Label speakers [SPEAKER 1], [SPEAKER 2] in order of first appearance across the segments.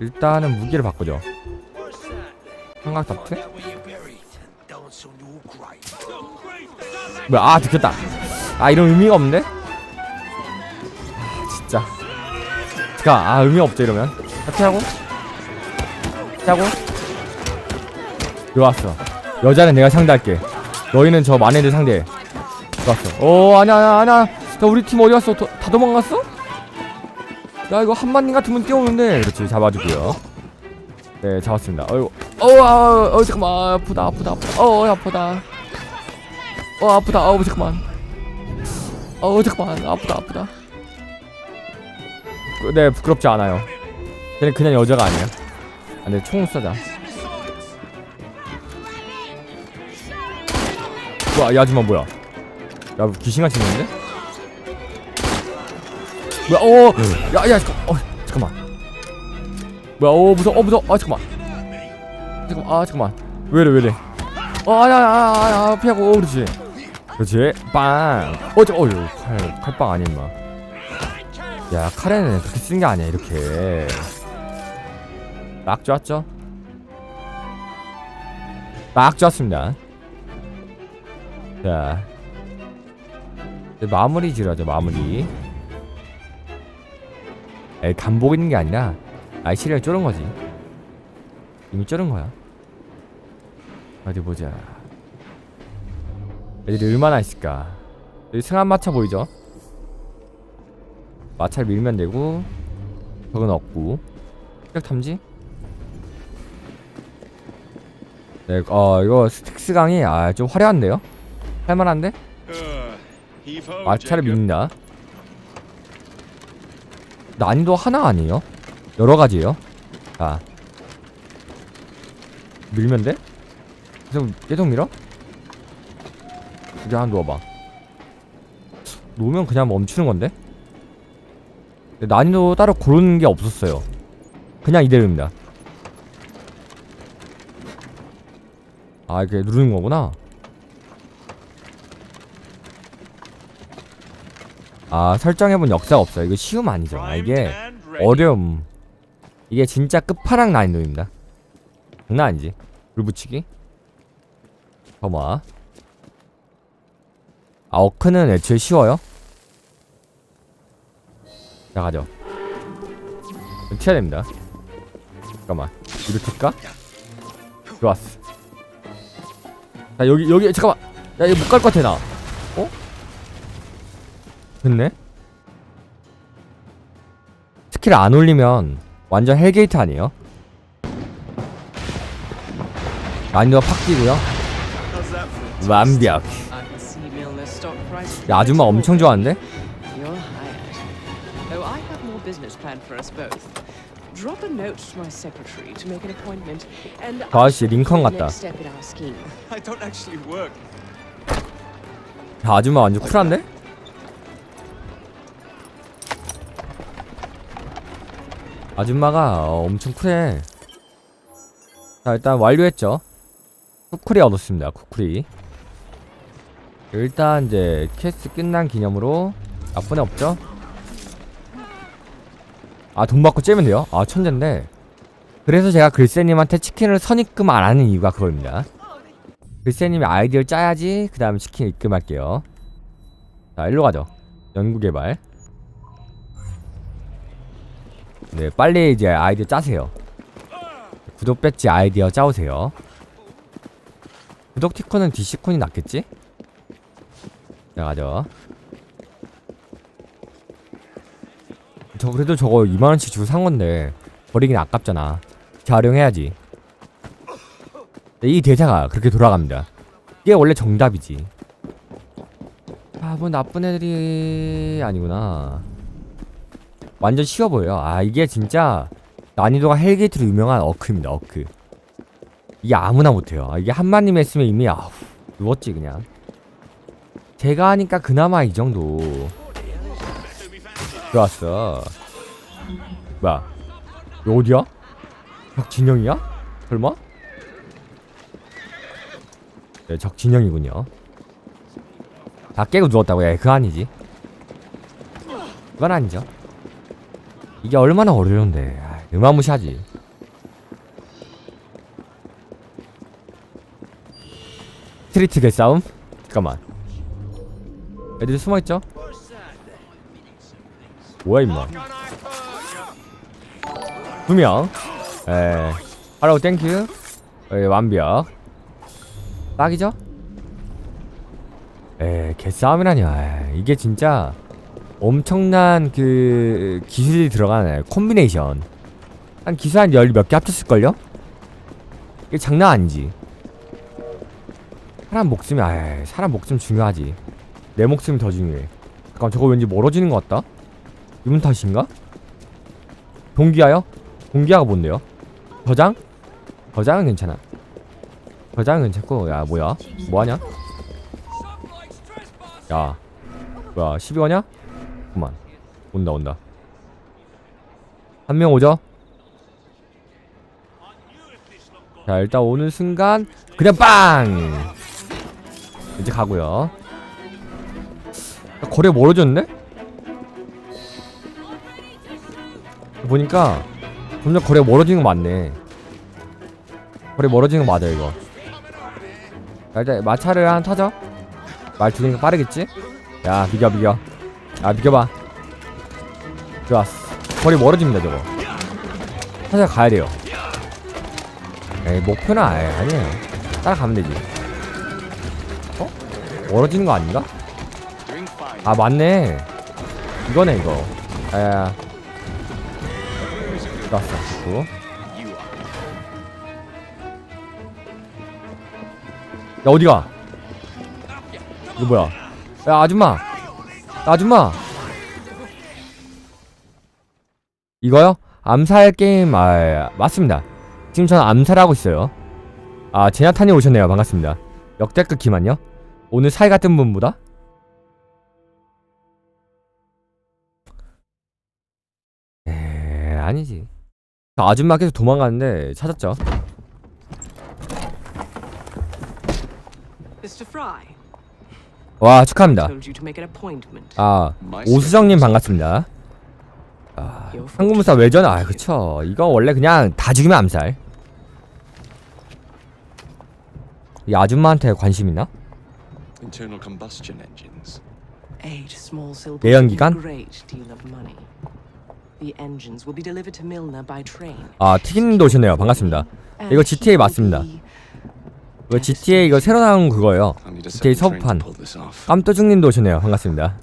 [SPEAKER 1] 일단은 무기를 바꾸죠. 삼각 닥트? 뭐야 아 들켰다. 아 이런 의미가 없는데? 아 진짜. 잠깐 아 의미 없죠 이러면. 피하고. 피하고. 들어왔어. 여자는 내가 상대할게. 너희는 저 마네들 상대해. 들어왔어. 어 아니야 아니야 아니야. 야 우리 팀 어디 갔어? 도, 다 도망갔어? 야 이거 한만님 같으면 뛰어오는데. 그렇지 잡아주고요. 네 잡았습니다. 어이구. 어우 아, 어 잠깐만. 아프다 아프다 아프다. 어 아프다. 어 아프다. 어우 잠깐만. 어 잠깐만. 아프다 아프다. 그, 네 부끄럽지 않아요. 걔는 그냥 여자가 아니야 아, 네 총을 쏘자. 뭐야 이 아줌마 뭐야? 야 귀신같이 생겼는데? 뭐야? 어 야야 잠깐 어 잠깐만. 뭐야? 어 무서워 어 무서워. 아 잠깐만. 잠깐만 아 잠깐만. 왜래 왜래? 어 아야 아야 아야 피하고 어 그렇지. 그렇지. 빵어 잠깐 어휴 칼 칼빵 아니 임마. 야 칼에는 그렇게 쓰는 게 아니야 이렇게. 딱 좋았죠? 딱 좋았습니다. 자. 마무리 지르죠 마무리 에 간복 있는 게 아니라 아이 시리얼 쫄은 거지. 이미 쫄은 거야. 어디 보자. 애들이 얼마나 있을까? 여기 승한 마차 보이죠? 마차를 밀면 되고 적은 없고. 격 탐지? 네, 어 이거 스틱스 강이 아 좀 화려한데요? 할만한데? 마차를 밀린다 난이도 하나 아니에요? 여러 가지예요? 자. 밀면 돼? 계속 계속 밀어? 여기 하나 놓아봐. 놓으면 그냥 멈추는 건데? 난이도 따로 고르는 게 없었어요. 그냥 이대로입니다. 아 이렇게 누르는 거구나 아 설정해본 역사가 없어요. 이거 쉬움 아니죠. 아, 이게 어려움. 이게 진짜 끝판왕 난이도입니다. 장난 아니지? 불 붙이기? 범화 아 어크는 애초에 쉬워요? 자 가죠. 튀어야 됩니다. 잠깐만. 이렇게 할까? 좋았어. 자 여기 여기 잠깐만. 야 이거 못 갈 것 같아 나. 어? 됐네 스킬 안 올리면 완전 헬게이트 아니에요? 난이도가 팍 뛰고요 완벽 야 아줌마 엄청 좋아하는데?
[SPEAKER 2] Oh,
[SPEAKER 1] 저 아저씨 링컨 같다. 야, 아줌마 완전 쿨한데? 아줌마가 어, 엄청 쿨해. 자, 일단 완료했죠. 쿠쿠리 얻었습니다. 쿠쿠리. 일단 이제 캐스 끝난 기념으로 나쁜 애 없죠? 아, 돈 받고 째면 돼요? 아, 천재인데. 그래서 제가 글쎄님한테 치킨을 선입금 안 하는 이유가 그겁니다. 글쎄님이 아이디어를 짜야지 그 다음에 치킨 입금할게요. 자, 일로 가죠. 연구개발. 네, 빨리 이제 아이디어 짜세요. 구독 배지 아이디어 짜오세요. 구독 티콘은 DC콘이 낫겠지? 자, 가죠. 저 그래도 저거 2만원치 주고 산 건데 버리긴 아깝잖아. 재활용해야지. 네, 이 대사가 그렇게 돌아갑니다. 이게 원래 정답이지. 아, 뭐 나쁜 애들이 아니구나. 완전 쉬워 보여요. 아, 이게 진짜 난이도가 헬게이트로 유명한 어크입니다. 어크. 이게 아무나 못해요. 아, 이게 한마님 했으면 이미 아우 누웠지 그냥. 제가 하니까 그나마 이 정도. 좋았어. 뭐야? 이거 어디야? 적진영이야? 설마? 네, 적진영이군요. 다 깨고 누웠다고? 야, 그거 아니지. 그건 아니죠. 이게 얼마나 어려운데. 아, 음아무시하지. 스트리트 개싸움? 잠깐만. 애들이 숨어있죠? 뭐야 임마. 두명. 에 하라고 땡큐. 에 완벽. 딱이죠? 에 개싸움이라냐 에, 이게 진짜 엄청난 그 기술이 들어가는 콤비네이션 한 기술 한 열 몇 개 합쳤을걸요? 이게 장난 아니지 사람 목숨이 아 사람 목숨 중요하지 내 목숨이 더 중요해 잠깐 저거 왠지 멀어지는 것 같다 이분 탓인가? 동기화요? 동기화가 뭔데요? 저장? 저장은 괜찮아 저장은 괜찮고 야 뭐야 뭐하냐? 야 뭐야 시비 거냐? 잠깐만. 온다 온다. 한 명 오죠? 자 일단 오는 순간 그냥 빵! 이제 가고요. 거리 멀어졌네? 보니까 점점 거리가 멀어지는 거 맞네. 거리 멀어지는 거 맞아 이거. 자, 일단 마차를 한 타죠? 말 죽이니까 빠르겠지? 야 비겨 비겨 야 비겨봐. 좋았어 거리 멀어집니다 저거. 타자 가야 돼요. 에이 목표는 아예 아니에요. 따라가면 되지. 어? 멀어지는 거 아닌가? 아 맞네. 이거네 이거. 야야야. 좋았어 좋고. 야 어디가? 이거 뭐야? 야 아줌마. 야, 아줌마! 이거요? 암살 게임 아 맞습니다. 지금 저는 암살하고 있어요. 아 제나탄이 오셨네요. 반갑습니다. 역대급 기만요? 오늘 사이 같은 분보다? 에 아니지. 저 아줌마 계속 도망가는데 찾았죠?
[SPEAKER 2] Mr. Fry,
[SPEAKER 1] 와 축하합니다. 아 오수정님 반갑습니다. 아, 한국무사 외전 아 그쵸 이거 원래 그냥 다 죽이면 암살. 이 아줌마한테 관심 있나? 내연기관? 아 튀김님도 오셨네요 반갑습니다. 이거 GTA 맞습니다. 이거 GTA 이거 새로 나온 그거예요. GTA
[SPEAKER 3] off.
[SPEAKER 1] 깜떠중님도 오셨네요 반갑습니다.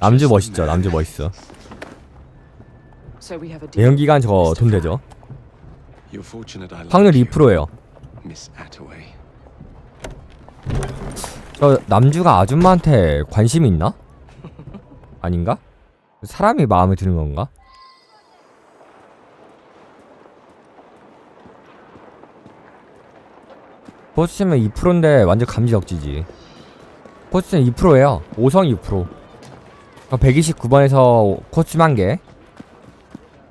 [SPEAKER 1] 남주 멋있죠. 남주 멋있어.
[SPEAKER 2] So we have a deal.
[SPEAKER 1] 내연기관 저거 돈 되죠? 확률
[SPEAKER 3] you,
[SPEAKER 1] 2%예요.
[SPEAKER 3] Miss Attaway.
[SPEAKER 1] 저 남주가 아줌마한테 관심이 있나? 아닌가? 사람이 마음에 드는 건가? 포스치면 2%인데 완전 감지덕지지 포스치면 2%예요 5성 2% 129번에서 코스튬 한개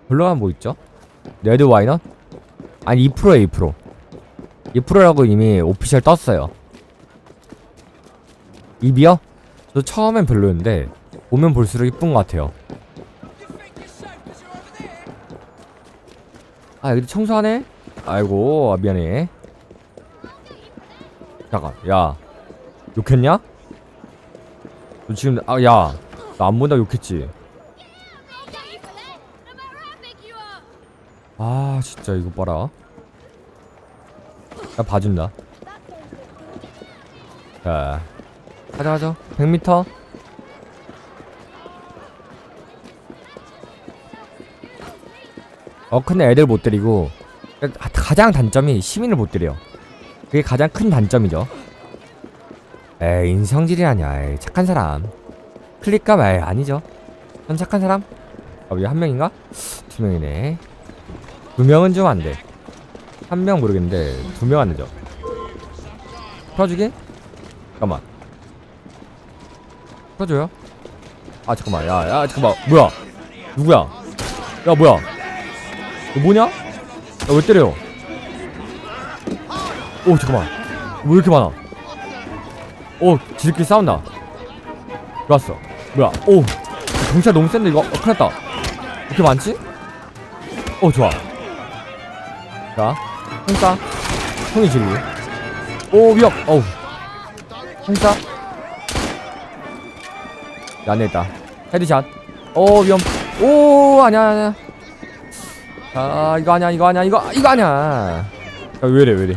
[SPEAKER 1] 블루가 뭐 있죠? 레드 와이너? 아니 2%에요 2% 2%라고 이미 오피셜 떴어요 입이요? 저 처음엔 별로였는데 보면 볼수록 이쁜 것 같아요. 아 여기 청소하네? 아이고 아, 미안해. 잠깐 야 욕했냐? 너 지금 아야나 안 본다 욕했지? 아 진짜 이거 봐라. 나 봐준다. 자 가자 가자 100m 어 근데 애들 못 때리고 가- 가장 단점이 시민을 못 때려 그게 가장 큰 단점이죠. 에이 인성질이라냐 에이 착한 사람. 클릭감 에이 아니죠. 전 착한 사람? 아 여기 한 명인가? 두 명이네. 두 명은 좀 안돼. 한 명 모르겠는데 두 명 안 되죠. 풀어주게? 잠깐만. 풀어줘요? 아 잠깐만. 야야 잠깐만. 뭐야? 누구야? 야 뭐야? 너 뭐냐? 야 왜 때려 오 잠깐만. 왜 이렇게 많아? 오 지들끼리 싸운다. 들어왔어. 뭐야? 오 경찰 너무 센데 이거? 어, 큰일 났다. 이렇게 많지? 어 좋아. 자 형사. 형이 지르기 오 위협. 어우. 형사. 야, 안 됐다. 헤드샷. 오 위험. 오 아니야 아니야. 아 이거 아니야 이거 아니야 이거 이거 아니야. 야, 왜이래 왜이래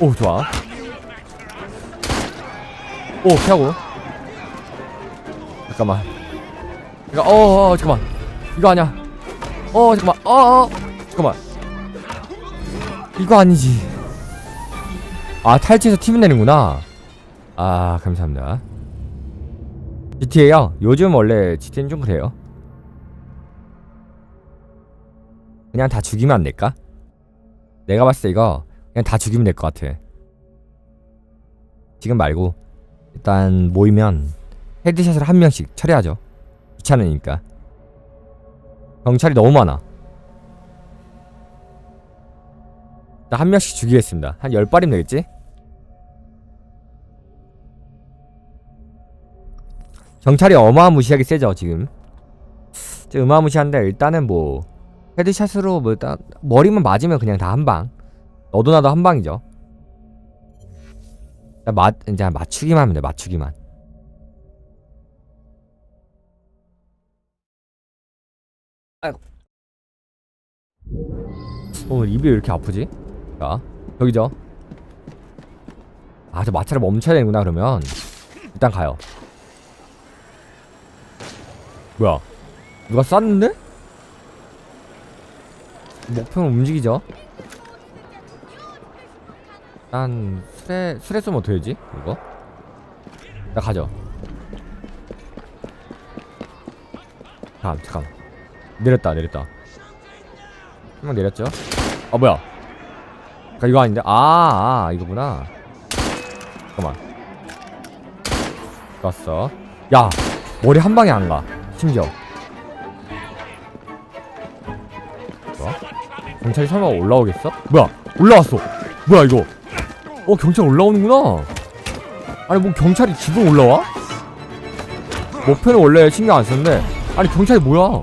[SPEAKER 1] 오 좋아. 오 피하고. 잠깐만. 이거 어, 어 잠깐만. 이거 아니야. 어 잠깐만. 어, 어. 잠깐만. 이거 아니지. 아 탈취해서 팀을 내는구나. 아 감사합니다. GTA요? 요즘 원래 GTA는 좀 그래요. 그냥 다 죽이면 안 될까? 내가 봤을 때 이거 그냥 다 죽이면 될 것 같아. 지금 말고 일단 모이면 헤드샷을 한 명씩 처리하죠. 귀찮으니까. 경찰이 너무 많아. 일단 한 명씩 죽이겠습니다. 한 10발이면 되겠지? 경찰이 어마무시하게 세죠 지금. 어마무시한데 일단은 뭐 헤드샷으로 뭐 일단 머리만 맞으면 그냥 다 한방 너도 나도 한 방이죠. 맞 이제 맞추기만 하면 돼 맞추기만. 아이고. 어 입이 왜 이렇게 아프지? 자 여기죠. 아 저 마차를 멈춰야 되는구나 그러면. 일단 가요. 뭐야? 누가 쐈는데? 목표는 움직이죠 일단 술에 술에 쏘면 어떻게 되지? 이거? 나 가죠 잠깐 잠깐 내렸다 내렸다. 한명 내렸죠? 아 뭐야? 그니까 이거 아닌데? 아, 아 이거구나. 잠깐만. 좋았어. 야 머리 한 방에 안 가. 심지어. 뭐야? 경찰이 설마 올라오겠어? 뭐야? 올라왔어. 뭐야 이거 어 경찰 올라오는구나. 아니 뭐 경찰이 지금 올라와? 목표는 원래 신경 안 썼는데. 아니 경찰이 뭐야?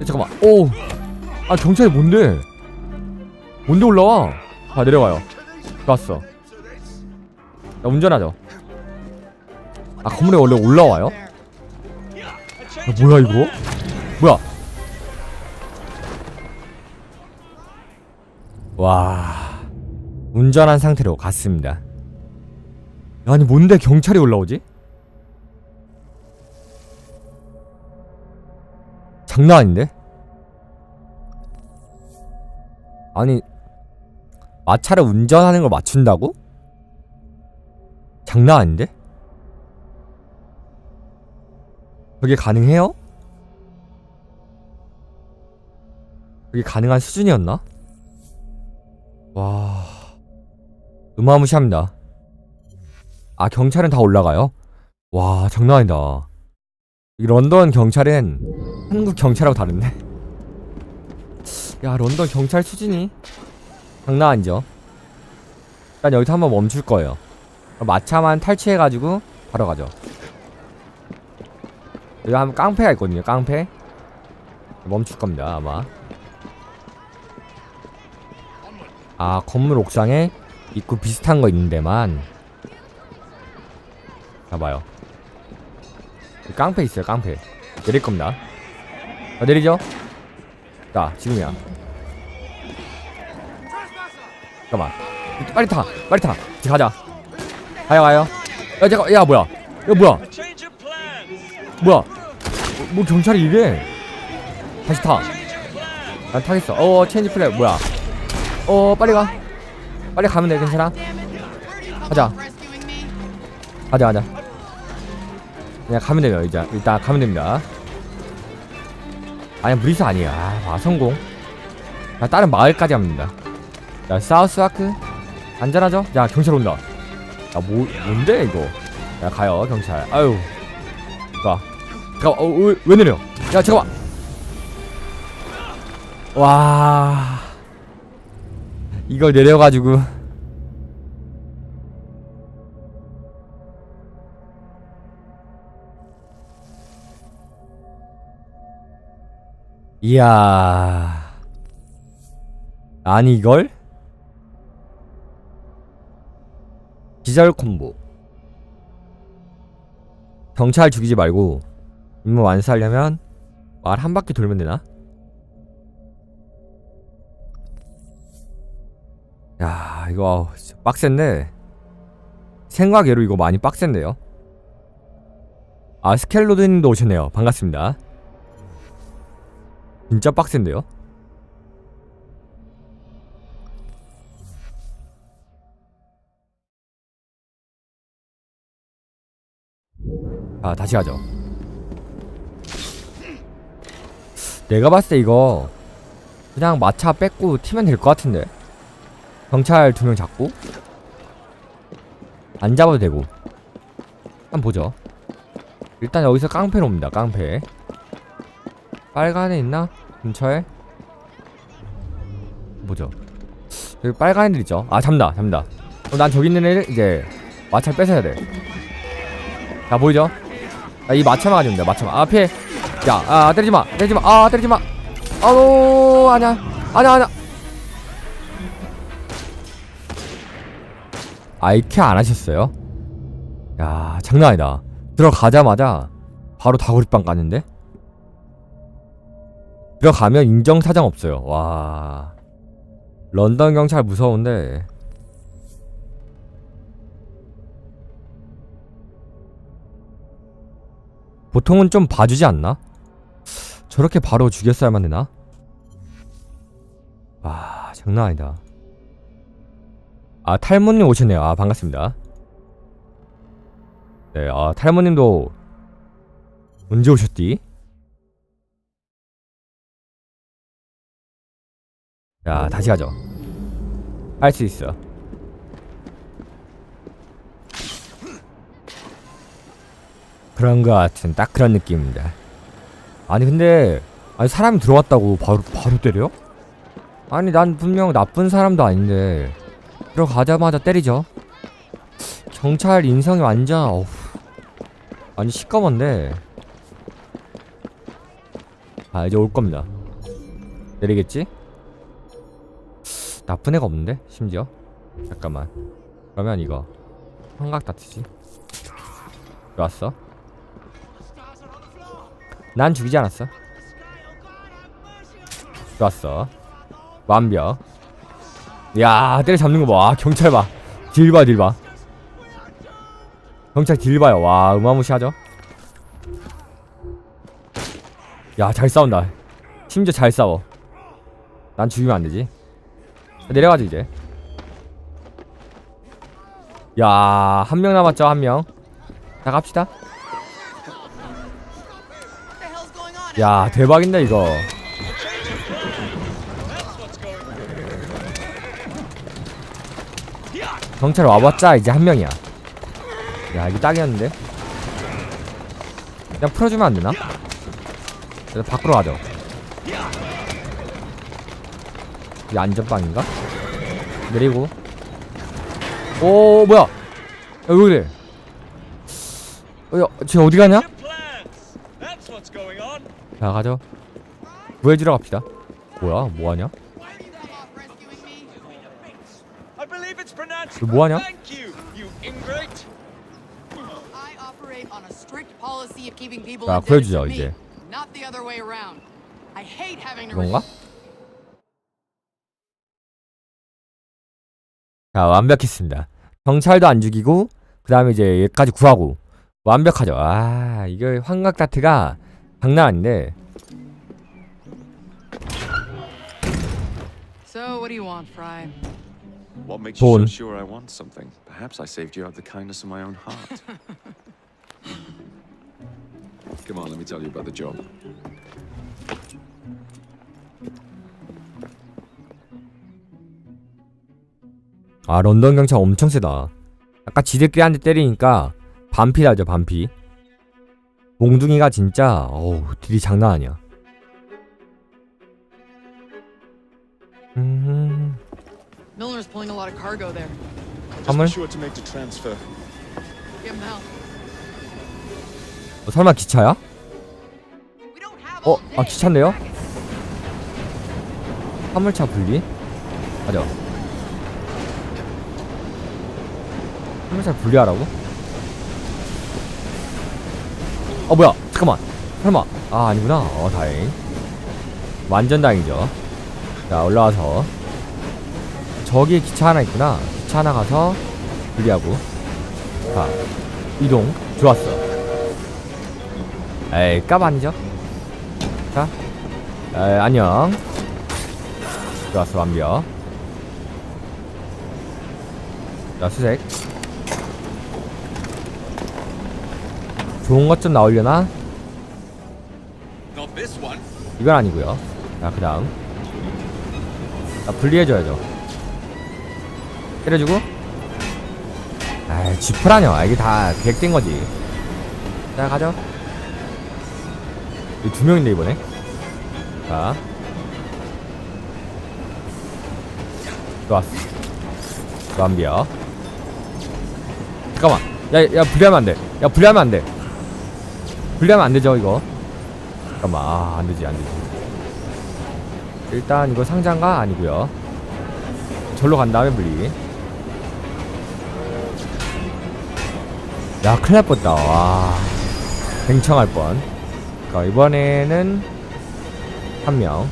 [SPEAKER 1] 야, 잠깐만. 오아 경찰이 뭔데? 뭔데 올라와? 아 내려가요. 좋았어. 야 운전하죠. 아 건물에 원래 올라와요? 야, 뭐야 이거? 뭐야? 와 운전한 상태로 갔습니다. 아니 뭔데 경찰이 올라오지? 장난 아닌데? 아니 마차를 운전하는 걸 맞춘다고? 장난 아닌데? 그게 가능해요? 그게 가능한 수준이었나? 와... 어마무시합니다. 아 경찰은 다 올라가요? 와 장난 아니다. 이 런던 경찰은 한국 경찰하고 다른데? 야 런던 경찰 수준이 장난 아니죠? 일단 여기서 한번 멈출 거예요. 마차만 탈취해가지고 바로 가죠. 여기 한번 깡패가 있거든요. 깡패 멈출 겁니다 아마. 아 건물 옥상에 입구 비슷한 거 있는 데만. 봐봐요. 깡패 있어요 깡패. 내릴 겁니다. 자 내리죠? 자 지금이야. 잠깐만. 빨리 타 빨리 타. 이제 가자. 가요 가요. 야 잠깐 야 뭐야? 야 뭐야? 뭐야? 뭐, 뭐 경찰이 이래? 다시 타난 타겠어. 어 체인지 플레이 뭐야? 어 빨리 가 빨리 가면 돼 괜찮아? 가자. 가자 가자. 그냥 가면 돼요 이제. 일단 가면 됩니다. 아니 무리수 아니야. 아, 와 성공. 자 다른 마을까지 됩니다. 자 사우스와크? 안전하죠? 야 경찰 온다. 야 뭐, 뭔데 이거? 야 가요 경찰. 아유. 가. 잠깐만 어, 왜, 왜 내려 야 잠깐만. 와 이걸 내려가지고 이야. 아니 이걸? 기절 콤보. 경찰 죽이지 말고 임무 완수하려면 말 한 바퀴 돌면 되나? 야 이거 빡센데? 생각외로 이거 많이 빡센데요? 아 스켈로드님도 오셨네요. 반갑습니다. 진짜 빡센데요? 아 다시 가죠. 내가 봤을 때 이거 그냥 마차 뺏고 튀면 될 것 같은데 경찰 두 명 잡고 안 잡아도 되고. 한번 보죠. 일단 여기서 깡패로 옵니다 깡패. 빨간 애 있나? 근처에? 보죠. 여기 빨간 애들 있죠? 아 잡는다 잡는다. 어, 난 저기 있는 애를 이제 마차를 뺏어야 돼자 보이죠? 아, 이 마차만 가지면 돼 마차만 아야 아, 때리지마 때리지마. 아 때리지마. 아우 아냐 아냐 아냐 아이케 안 하셨어요? 야 장난 아니다 들어가자마자 바로 다구리빵 깠는데 들어가면 인정사정 없어요 와 런던 경찰 무서운데 보통은 좀 봐주지 않나? 저렇게 바로 죽였어야만 되나? 와 장난 아니다 아 탈모님 오셨네요. 아 반갑습니다. 네, 아 탈모님도 언제 오셨디? 자 다시 가죠. 할 수 있어. 그런 거 같은 딱 그런 느낌입니다. 아니 근데 아니 사람이 들어왔다고 바로 바로 때려? 아니 난 분명 나쁜 사람도 아닌데 들어가자마자 때리죠. 경찰 인성이 완전 어후, 아니 시꺼먼데. 아 이제 올 겁니다. 내리겠지? 나쁜 애가 없는데 심지어. 잠깐만. 그러면 이거 환각 다트지. 좋았어. 난 죽이지 않았어. 좋았어. 완벽. 야 때려 잡는 거 봐. 와, 경찰 봐. 딜 봐, 딜 봐. 경찰 딜 봐요. 와, 어마무시하죠? 야, 잘 싸운다. 심지어 잘 싸워. 난 죽이면 안 되지. 내려가자, 이제. 야, 한 명 남았죠, 한 명. 자, 갑시다. 야, 대박인데, 이거. 경찰 와봤자 이제 한 명이야. 야 이게 딱이었는데. 그냥 풀어주면 안 되나? 그래서 밖으로 가죠. 이게 안전빵인가? 내리고. 오 뭐야? 야 그래. 어, 야, 쟤 어디 가냐? 자 가죠. 구해주러 갑시다. 뭐야? 뭐하냐? 너 뭐하냐?
[SPEAKER 4] Thank you, you ingrate.
[SPEAKER 5] I operate on a strict policy of keeping people
[SPEAKER 1] 자,
[SPEAKER 5] indebted
[SPEAKER 1] 구해주죠,
[SPEAKER 5] to me,
[SPEAKER 1] 이제.
[SPEAKER 5] not the other way around. I hate having to
[SPEAKER 1] 이건가? 자 완벽했습니다. 경찰도 안 죽이고 그 다음에 이제 얘까지 구하고 완벽하죠. 아 이거 환각 다트가 장난 아닌데
[SPEAKER 5] So what do you want, Fry?
[SPEAKER 3] What makes you so sure I want something? Perhaps I saved you out of the kindness of my own heart. Come on, let me tell you about the job.
[SPEAKER 1] 아 런던 경찰 엄청 세다. 아까 지들끼리 한 대 때리니까 반피 나죠 반피. 몽둥이가 진짜 어우 딜이 장난 아니야. 음,
[SPEAKER 5] Milner's pulling a lot of cargo there.
[SPEAKER 1] 화물?
[SPEAKER 4] sure to make the transfer.
[SPEAKER 5] Give him help.
[SPEAKER 1] 어, 설마 기차야?
[SPEAKER 5] We don't have
[SPEAKER 1] 어,
[SPEAKER 5] all
[SPEAKER 1] 아
[SPEAKER 5] day.
[SPEAKER 1] 기차인데요? 화물차 분리? 맞아. 화물차 분리하라고? 어 뭐야? 잠깐만. 설마? 아 아니구나. 어 다행. 완전 다행이죠. 자 올라와서 저기에 기차 하나 있구나. 기차 하나 가서 분리하고. 자 이동. 좋았어. 에이 깝 아니죠? 자, 에, 안녕. 좋았어 완벽. 자 수색. 좋은 것 좀 나오려나? 이건 아니고요. 자 그다음. 자 분리해줘야죠. 때려주고. 아 지프라뇨. 아, 이게 다 계획된 거지. 자 가죠. 이두 명인데 이번에. 자. 좋았어. 완벽. 잠깐만. 야, 야, 분리하면 안 돼. 야, 분리하면 안 돼. 분리하면 안 되죠, 이거. 잠깐만. 아, 안 되지, 안 되지. 일단 이거 상자인가? 아니고요 절로 간 다음에 분리. 야, 큰일 날 뻔다. 와. 뱅청할 뻔. 자, 이번에는 한 명.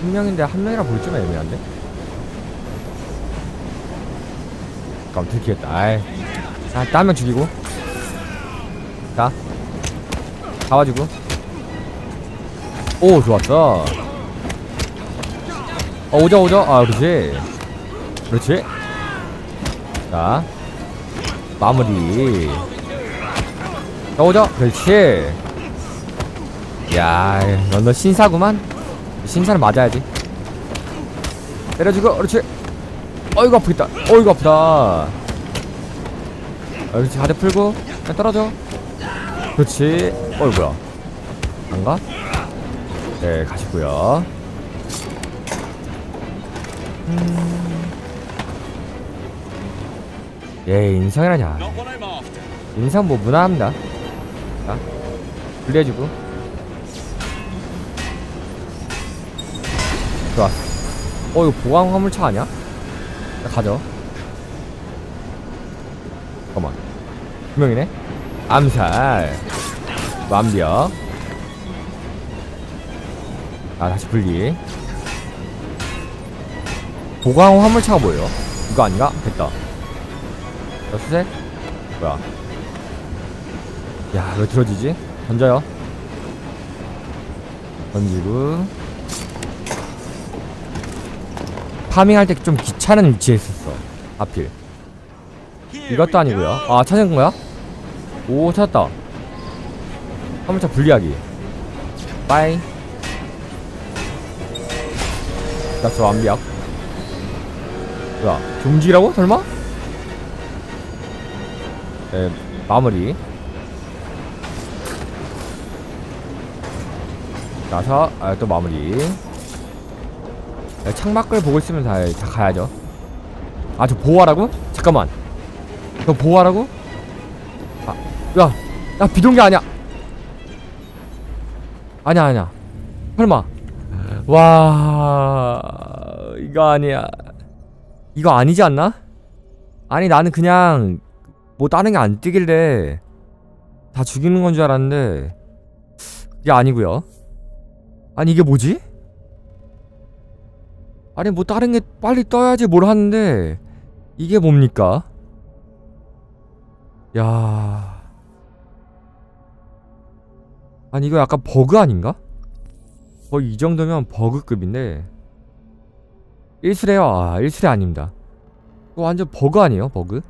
[SPEAKER 1] 한 명인데 한 명이라 볼좀 애매한데? 잠깐 들키겠다. 아이. 자, 한명 죽이고. 자. 잡아주고. 오, 좋았어. 어, 오자, 오자. 아, 그렇지. 그렇지. 자. 마무리. 자, 오자. 그렇지. 야, 너, 너 신사구만? 신사는 맞아야지. 때려주고, 그렇지. 어이구, 아프겠다. 어이구, 아프다. 아, 그렇지. 하대 풀고, 그냥 떨어져. 그렇지. 어이, 뭐야. 안 가? 네, 가시고요. 음... 예, 인성이라냐. 인상 뭐 무난합니다. 자, 분리해주고. 좋았어. 어, 이거 보강 화물차 아니야? 자, 가죠. 잠깐만. 두 명이네? 암살. 완벽. 아, 다시 분리. 보강 화물차가 뭐예요? 이거 아닌가? 됐다. 자, 수색. 뭐야. 야, 왜 들어지지? 던져요. 던지고. 파밍할 때 좀 귀찮은 위치에 있었어. 하필. 이것도 아니고요. 아, 찾은 거야? 오, 찾았다. 화물차 분리하기. 빠이. 나스 완벽. 뭐야, 경지라고? 설마? 네, 마무리. 나서, 아, 또 마무리. 네, 창밖을 보고 있으면 다, 다 가야죠. 아, 저 보호하라고? 잠깐만. 너 보호하라고? 아, 야, 나 비동기 아니야. 아니야, 아니야. 설마. 와, 이거 아니야. 이거 아니지 않나? 아니, 나는 그냥 뭐 다른 게 안 뜨길래 다 죽이는 건 줄 알았는데 이게 아니고요. 아니 이게 뭐지? 아니 뭐 다른 게 빨리 떠야지 뭘 하는데 이게 뭡니까? 야. 아니 이거 약간 버그 아닌가? 거의 이 정도면 버그급인데 1수래요? 아 1수래 아닙니다 이거 완전 버그 아니에요 버그?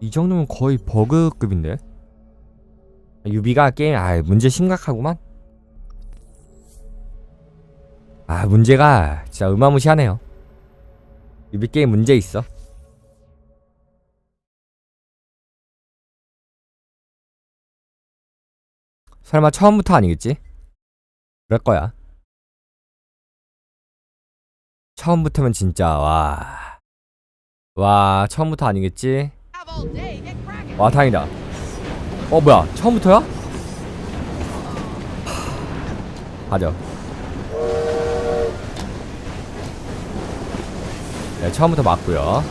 [SPEAKER 1] 이 정도면 거의 버그급인데 유비가 게임 아 문제 심각하구만 아 문제가 진짜 어마무시하네요 유비 게임 문제 있어 설마 처음부터 아니겠지? 그럴 거야. 처음부터면 진짜 와. 와, 처음부터 아니겠지? 와, 다행이다. 어, 뭐야? 처음부터야? 가죠. 네, 처음부터 맞고요.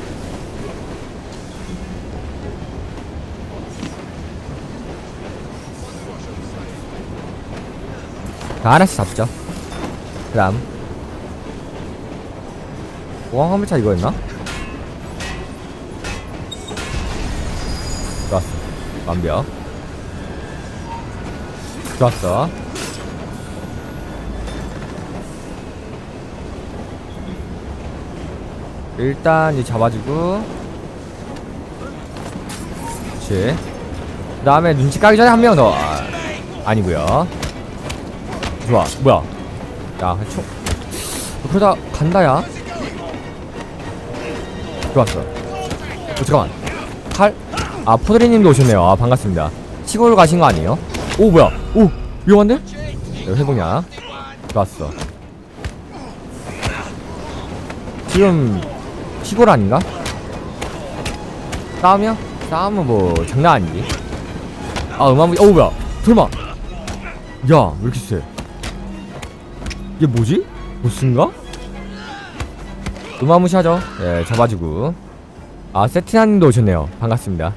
[SPEAKER 1] 자, 하나씩 잡죠. 그 다음. 보강 화물차 이거였나? 좋았어. 완벽. 좋았어. 일단 이 잡아주고. 그렇지. 그 다음에 눈치 까기 전에 한 명 더. 아, 아니고요 좋아. 뭐야? 야, 총. 그러다 간다 야. 좋았어. 어, 잠깐만. 칼? 아, 포드리님도 오셨네요. 아, 반갑습니다. 시골 가신 거 아니에요? 오, 뭐야? 오, 위험한데? 네, 회복량. 좋았어. 지금 시골 아닌가? 싸움이야? 싸움은 뭐 장난 아니지. 아, 음악무, 어, 뭐야? 설마. 야, 왜 이렇게 세? 이게 뭐지? 보스인가? 음아무시하죠. 예, 잡아주고. 아, 세티나님도 오셨네요. 반갑습니다.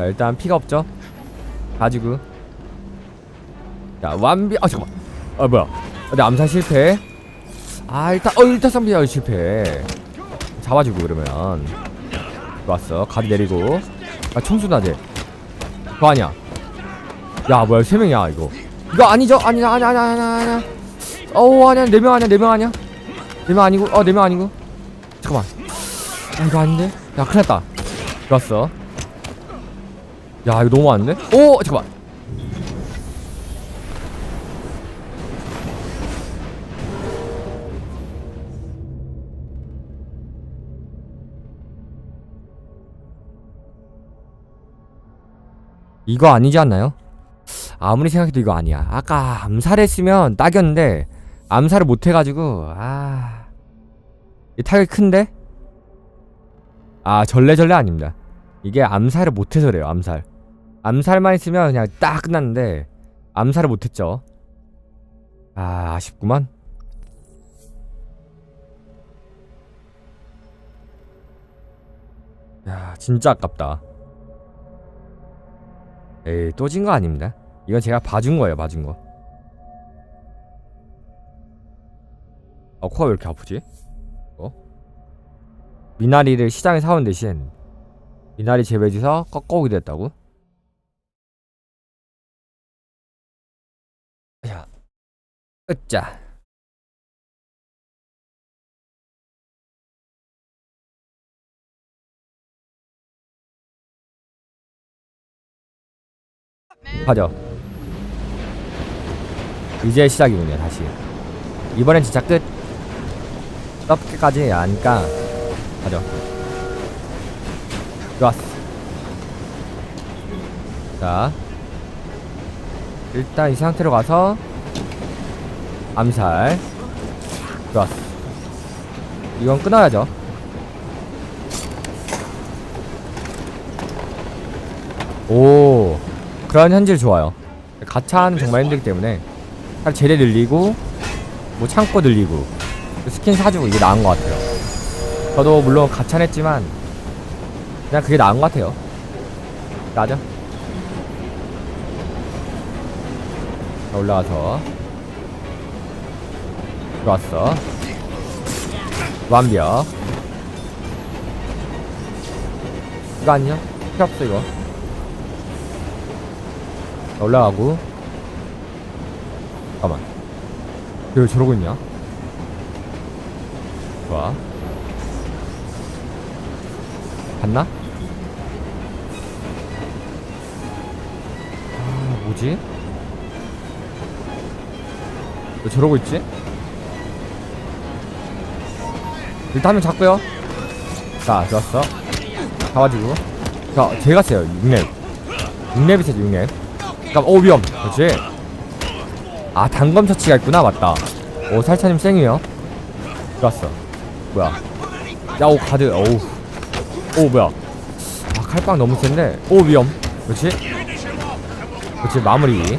[SPEAKER 1] 자, 일단 피가 없죠. 가지고. 자, 완비. 아, 잠깐만. 아, 뭐야? 아, 내 암살 실패. 아, 일단, 어, 일단 쌈비야 실패. 잡아주고 그러면. 좋았어. 가드 내리고. 아, 쟤. 그거 아니야. 야, 뭐야? 세 명이야 이거. 이거 아니죠? 아니야, 아니야, 아니야, 아니야, 아니야. 어우, 아니야, 네 명 아니야, 네 명 아니야. 네 명 아니고, 어, 네 명 아니고. 잠깐만. 아, 이거 아닌데? 야, 큰일 났다. 좋았어. 야, 이거 너무 많은데? 오, 잠깐만. 이거 아니지 않나요? 아무리 생각해도 이거 아니야. 아까 암살했으면 딱이었는데 암살을 못 해가지고 아, 이 타격이 큰데? 아 절레절레 아닙니다. 이게 암살을 못해서 그래요. 암살. 암살만 했으면 그냥 딱 끝났는데 암살을 못했죠. 아 아쉽구만. 야 진짜 아깝다. 에이 또 진 거 아닙니다. 이건 제가 봐준 거예요, 봐준 거. 아 코가 왜 이렇게 아프지? 어? 미나리를 시장에 사온 대신 미나리 재배지서 꺾어오게 됐다고? 으짜. 가죠. 이제 시작이군요, 다시. 이번엔 진짜 끝. 떡게까지 아니까 가죠. 좋았어. 자, 일단 이 상태로 가서 암살. 좋았어. 이건 끊어야죠. 오, 그런 현질 좋아요. 가차는 정말 힘들기 때문에 살 제대 늘리고 뭐 창고 늘리고 스킨 사주고 이게 나은 것 같아요. 저도 물론 가차냈지만 그냥 그게 나은 것 같아요. 나죠? 자, 올라가서 들어왔어. 완벽. 이거 아니야? 필요 없어 이거. 자, 올라가고. 잠깐만. 왜 저러고 있냐? 좋아. 봤나? 아, 뭐지? 왜 저러고 있지? 일단 한명 잡고요. 자, 좋았어. 잡아주고. 자, 제가 세요. 6렙. 6렙이 세죠, 6렙. 잠깐, 오, 위험. 그렇지. 아, 단검 처치가 있구나. 맞다. 오, 살차님 쌩이요. 좋았어. 뭐야. 야, 오, 가드. 오우. 오, 뭐야. 아, 칼빵 너무 센데. 오, 위험. 그렇지. 그렇지, 마무리.